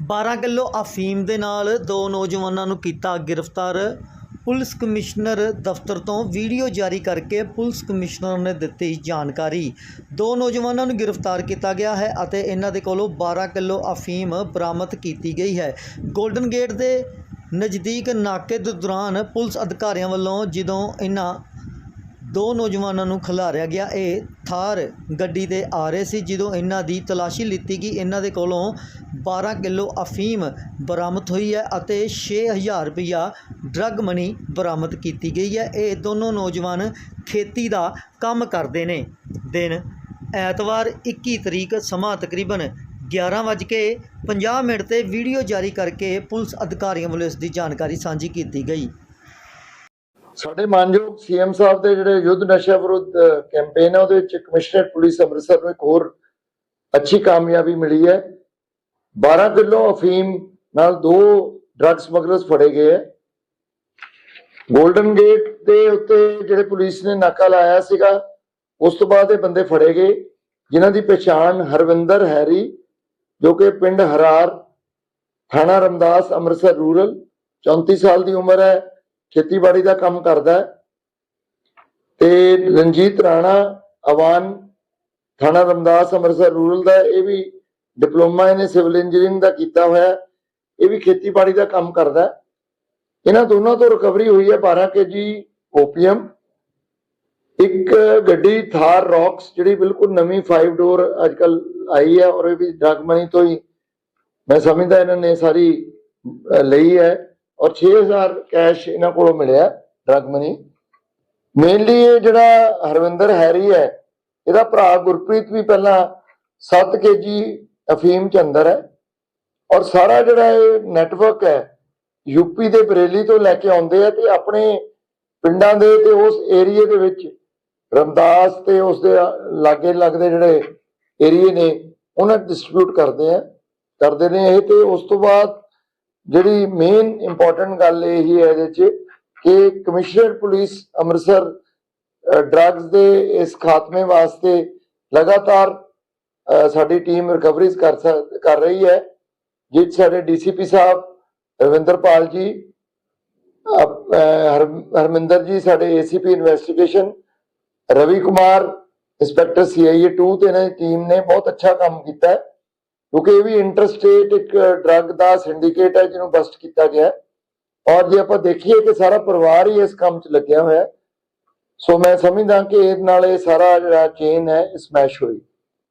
12 kilo ਅਫੀਮ ਦੇ ਨਾਲ ਦੋ ਨੌਜਵਾਨਾਂ ਨੂੰ ਕੀਤਾ ਗ੍ਰਿਫਤਾਰ। ਪੁਲਿਸ ਕਮਿਸ਼ਨਰ ਦਫ਼ਤਰ ਤੋਂ ਵੀਡੀਓ ਜਾਰੀ ਕਰਕੇ ਪੁਲਿਸ ਕਮਿਸ਼ਨਰ ਨੇ ਦਿੱਤੀ ਜਾਣਕਾਰੀ। ਦੋ ਨੌਜਵਾਨਾਂ ਨੂੰ ਗ੍ਰਿਫਤਾਰ ਕੀਤਾ ਗਿਆ ਹੈ ਅਤੇ ਇਹਨਾਂ ਦੇ ਕੋਲੋਂ 12 ਕਿਲੋ ਅਫੀਮ ਬਰਾਮਦ ਕੀਤੀ ਗਈ ਹੈ। 골ਡਨ ਗੇਟ ਦੇ ਨਜ਼ਦੀਕ ਨਾਕੇ ਦੇ ਦੌਰਾਨ ਪੁਲਿਸ ਅਧਿਕਾਰੀਆਂ ਵੱਲੋਂ ਜਦੋਂ ਇਹਨਾਂ ਦੋ ਨੌਜਵਾਨਾਂ ਨੂੰ ਖਿਲਾਰਿਆ ਗਿਆ। ਇਹ ਥਾਰ ਗੱਡੀ ਤੇ ਆ ਰਹੇ ਸੀ, ਜਦੋਂ ਇਹਨਾਂ ਦੀ ਤਲਾਸ਼ੀ ਲਿੱਤੀ ਕਿ ਇਹਨਾਂ ਦੇ ਕੋਲੋਂ 12 ਕਿਲੋ ਅਫੀਮ ਬਰਾਮਦ ਹੋਈ ਹੈ ਅਤੇ 6000 ਰੁਪਇਆ ਡਰੱਗ ਮਨੀ ਬਰਾਮਦ ਕੀਤੀ ਗਈ ਹੈ। ਇਹ ਦੋਨੋਂ ਨੌਜਵਾਨ ਖੇਤੀ ਦਾ ਕੰਮ ਕਰਦੇ ਨੇ। ਦਿਨ ਐਤਵਾਰ 21 ਤਰੀਕ ਸਮਾਂ ਤਕਰੀਬਨ 11:50 ਮਿੰਟ ਤੇ ਵੀਡੀਓ ਜਾਰੀ ਕਰਕੇ ਪੁਲਿਸ ਅਧਿਕਾਰੀਆਂ ਵੱਲੋਂ ਇਸ ਦੀ ਜਾਣਕਾਰੀ ਸਾਂਝੀ ਕੀਤੀ ਗਈ। ਸਾਡੇ ਮਾਨਯੋਗ ਸੀਐਮ ਸਾਹਿਬ ਦੇ ਜਿਹੜੇ ਯੁੱਧ ਨਸ਼ਾ ਵਿਰੁੱਧ ਕੈਂਪੇਨ ਹੈ ਉਹਦੇ ਵਿੱਚ ਕਮਿਸ਼ਨਰ ਪੁਲਿਸ ਅੰਮ੍ਰਿਤਸਰ ਨੂੰ ਇੱਕ ਹੋਰ ਅੱਛੀ ਕਾਮਯਾਬੀ ਮਿਲੀ ਹੈ। 12 ਕਿਲੋ ਅਫੀਮ ਨਾਲ ਦੋ ਡਰੱਗ ਸਮਗਲਰਸ ਫੜੇ ਗਏ ਹੈ। 골ਡਨ ਗੇਟ ਦੇ ਉੱਤੇ ਜਿਹੜੇ ਪੁਲਿਸ ਨੇ ਨਾਕਾ ਲਾਇਆ ਸੀਗਾ, ਉਸ ਤੋਂ ਬਾਅਦ ਇਹ ਬੰਦੇ ਫੜੇ ਗਏ, ਜਿਨ੍ਹਾਂ ਦੀ ਪਛਾਣ ਹਰਵਿੰਦਰ ਹੈਰੀ, ਜੋ ਕਿ ਪਿੰਡ ਹਰਾਰ, ਥਾਣਾ ਰਮਦਾਸ, ਅੰਮ੍ਰਿਤਸਰ ਰੂਰਲ 34 ਸਾਲ ਦੀ ਉਮਰ ਹੈ। ਖੇਤੀਬਾੜੀ ਦਾ ਕੰਮ ਕਰਦਾ ਹੈ। ਤੇ ਰਣਜੀਤ ਰਾਣਾ, ਅਵਾਨ, ਥਾਣਾ ਰਮਦਾਸ, ਅੰਮ੍ਰਿਤਸਰ ਰੂਰਲ ਦਾ ਇਹ ਵੀ ਡਿਪਲੋਮਾ ਇਹਨੇ ਸਿਵਲ ਇੰਜੀਨੀਅਰਿੰਗ ਦਾ ਕੀਤਾ ਹੋਇਆ ਇਹ ਵੀ ਖੇਤੀਬਾੜੀ ਦਾ ਕੰਮ ਕਰਦਾ ਇਹਨਾਂ ਦੋਨਾਂ ਤੋਂ ਰਿਕਵਰੀ ਹੋਈ ਹੈ 12 ਕੇਜੀ ਓਪੀਅਮ ਇੱਕ ਗੱਡੀ ਥਾਰ ਰੌਕਸ, ਜਿਹੜੀ ਬਿਲਕੁਲ ਨਵੀਂ 5 ਡੋਰ ਅੱਜਕੱਲ ਆਈ ਹੈ ਔਰ ਇਹ ਵੀ ਡਰਗ ਮਨੀ ਤੋਂ ਹੀ ਮੈਂ ਸਮਝਦਾ ਇਹਨਾਂ ਨੇ ਸਾਰੀ ਲਈ ਹੈ। ਔਰ 6000 ਕੈਸ਼ ਇਹਨਾਂ ਕੋਲੋਂ ਮਿਲਿਆ ਡਰਗ ਮਨੀ ਮੇਨਲੀ ਇਹ ਜਿਹੜਾ ਹਰਵਿੰਦਰ ਹੈਰੀ ਹੈ, ਇਹਦਾ ਭਰਾ ਗੁਰਪ੍ਰੀਤ ਵੀ ਪਹਿਲਾਂ 7 ਕੇਜੀ ਅਫੀਮ ਚ ਅੰਦਰ ਹੈ। ਔਰ ਸਾਰਾ ਜਿਹੜਾ ਇਹ ਨੈਟਵਰਕ ਹੈ ਯੂਪੀ ਦੇ ਬਰੇਲੀ ਤੋਂ ਲੈ ਕੇ ਆਉਂਦੇ ਆ ਤੇ ਆਪਣੇ ਪਿੰਡਾਂ ਦੇ ਤੇ ਉਸ ਏਰੀਏ ਦੇ ਵਿੱਚ, ਰਮਦਾਸ ਤੇ ਉਸ ਦੇ ਲਾਗੇ ਲੱਗਦੇ ਜਿਹੜੇ ਏਰੀਏ ਨੇ, ਉਹਨਾਂ ਡਿਸਟ੍ਰੀਬਿਊਟ ਕਰਦੇ ਆ। ਕਰਦੇ ਨੇ ਇਹ ਤੇ ਉਸ ਤੋਂ ਬਾਅਦ ਜਿਹੜੀ ਮੇਨ ਇੰਪੋਰਟੈਂਟ ਗੱਲ ਇਹ ਹੀ ਹੈ ਇਹਦੇ ਚ ਕਿ ਕਮਿਸ਼ਨਰ ਪੁਲਿਸ ਅੰਮ੍ਰਿਤਸਰ ਡਰੱਗਸ ਦੇ ਇਸ ਖਾਤਮੇ ਵਾਸਤੇ ਲਗਾਤਾਰ ਸਾਡੀ ਟੀਮ ਰਿਕਵਰੀਜ਼ ਕਰ ਕਰ ਰਹੀ ਹੈ ਜਿਸ ਸਾਡੇ ਡੀਸੀਪੀ ਸਾਹਿਬ ਰਵਿੰਦਰਪਾਲ ਜੀ ਅਪ- ਅਹ, ਹਰ- ਹਰਮਿੰਦਰ ਜੀ ਸਾਡੇ ACP investigation Ravi Kumar inspector CIA 2 ਤੇ ਇਹਨਾਂ ਦੀ ਟੀਮ ਨੇ ਬਹੁਤ ਅੱਛਾ ਕੰਮ ਕੀਤਾ ਹੈ। ਕਿਉਂਕਿ ਇਹ ਵੀ ਇੰਟਰਸਟੇਟ ਇੱਕ ਡਰੱਗ ਦਾ ਸਿੰਡੀਕੇਟ ਹੈ ਜਿਹਨੂੰ ਬਸਟ ਕੀਤਾ ਗਿਆ ਔਰ ਜੇ ਆਪਾਂ ਦੇਖੀਏ ਕਿ ਸਾਰਾ ਪਰਿਵਾਰ ਹੀ ਇਸ ਕੰਮ 'ਚ ਲੱਗਿਆ ਹੋਇਆ ਸੋ ਮੈਂ ਸਮਝਦਾ ਕਿ ਇਹ ਨਾਲ ਇਹ ਸਾਰਾ ਜਿਹੜਾ ਚੇਨ ਹੈ ਸਮੈਸ਼ ਹੋਈ।